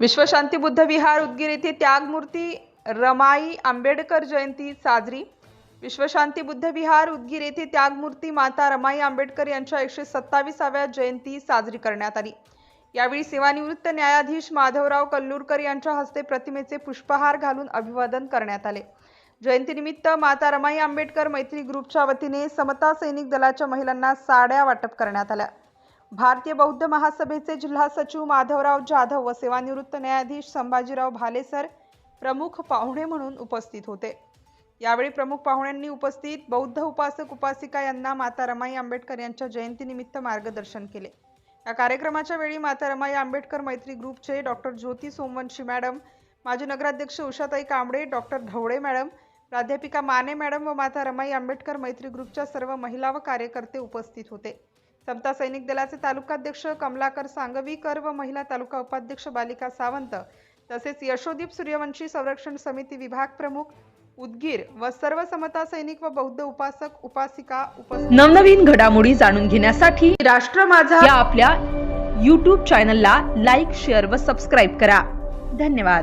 विश्वशांती बुद्ध विहार उदगीर येथे त्यागमूर्ती रमाई आंबेडकर जयंती साजरी. विश्वशांती बुद्ध विहार उदगीर येथे त्यागमूर्ती माता रमाई आंबेडकर यांच्या एकशे सत्तावीसाव्या जयंती साजरी करण्यात आली. यावेळी सेवानिवृत्त न्यायाधीश माधवराव कल्लूरकर यांच्या हस्ते प्रतिमेचे पुष्पहार घालून अभिवादन करण्यात आले. जयंतीनिमित्त माता रमाई आंबेडकर मैत्री ग्रुपच्या वतीने समता सैनिक दलाच्या महिलांना साड्या वाटप करण्यात आल्या. भारतीय बौद्ध महासभेचे जिल्हा सचिव माधवराव जाधव व सेवानिवृत्त न्यायाधीश संभाजीराव भालेसर प्रमुख पाहुणे म्हणून उपस्थित होते. यावेळी प्रमुख पाहुण्यांनी उपस्थित बौद्ध उपासक उपासिका यांना माता रमाई आंबेडकर यांच्या जयंतीनिमित्त मार्गदर्शन केले. या कार्यक्रमाच्या वेळी माता रमाई आंबेडकर मैत्री ग्रुपचे डॉक्टर ज्योती सोमवंशी मॅडम माजी नगराध्यक्ष उषाताई कांबळे डॉक्टर ढवळे मॅडम प्राध्यापिका माने मॅडम व माता रमाई आंबेडकर मैत्री ग्रुपच्या सर्व महिला व कार्यकर्ते उपस्थित होते. समता सैनिक दलाचे तालुकाध्यक्ष कमलाकर सांगवीकर व महिला तालुका उपाध्यक्ष बालिका सावंत तसेच यशोदीप सूर्यवंशी संरक्षण समिती विभाग प्रमुख उदगीर व सर्व समता सैनिक व बौद्ध उपासक उपासिका उपस्थित नवनवीन घडामोडी जाणून घेण्यासाठी राष्ट्र माझा या आपल्या यूट्यूब चॅनलला लाईक शेअर व सबस्क्राईब करा. धन्यवाद.